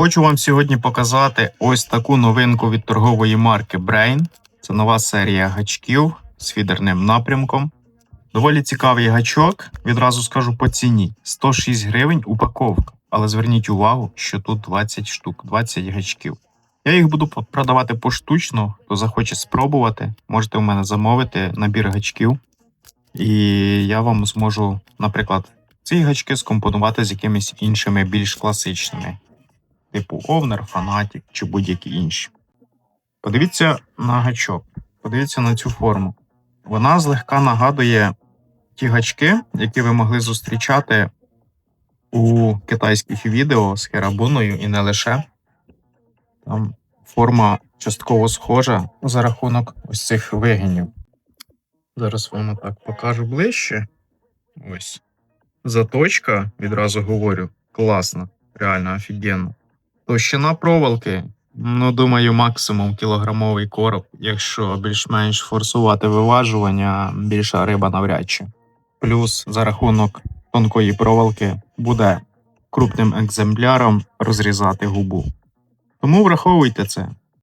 Хочу вам сьогодні показати ось таку новинку від торгової марки Brain. Це нова серія гачків з фідерним напрямком. Доволі цікавий гачок. Відразу скажу по ціні: 106 гривень упаковка. Але зверніть увагу, що тут 20 штук, 20 гачків. Я їх буду продавати поштучно. Хто захоче спробувати, можете у мене замовити набір гачків. І я вам зможу, наприклад, ці гачки скомпонувати з якимись іншими більш класичними, типу овнер, фанатік чи будь-які інші. Подивіться на гачок, подивіться на цю форму. Вона злегка нагадує ті гачки, які ви могли зустрічати у китайських відео з херабуною і не лише. Там форма частково схожа за рахунок ось цих вигинів. Зараз вам так покажу ближче. Ось. Заточка, відразу говорю, класна, реально офігенно. Товщина проволоки, ну, думаю, максимум кілограмовий короб, якщо більш-менш форсувати виважування, більша риба навряд чи. Плюс за рахунок тонкої проволоки буде крупним екземпляром розрізати губу. Тому враховуйте це.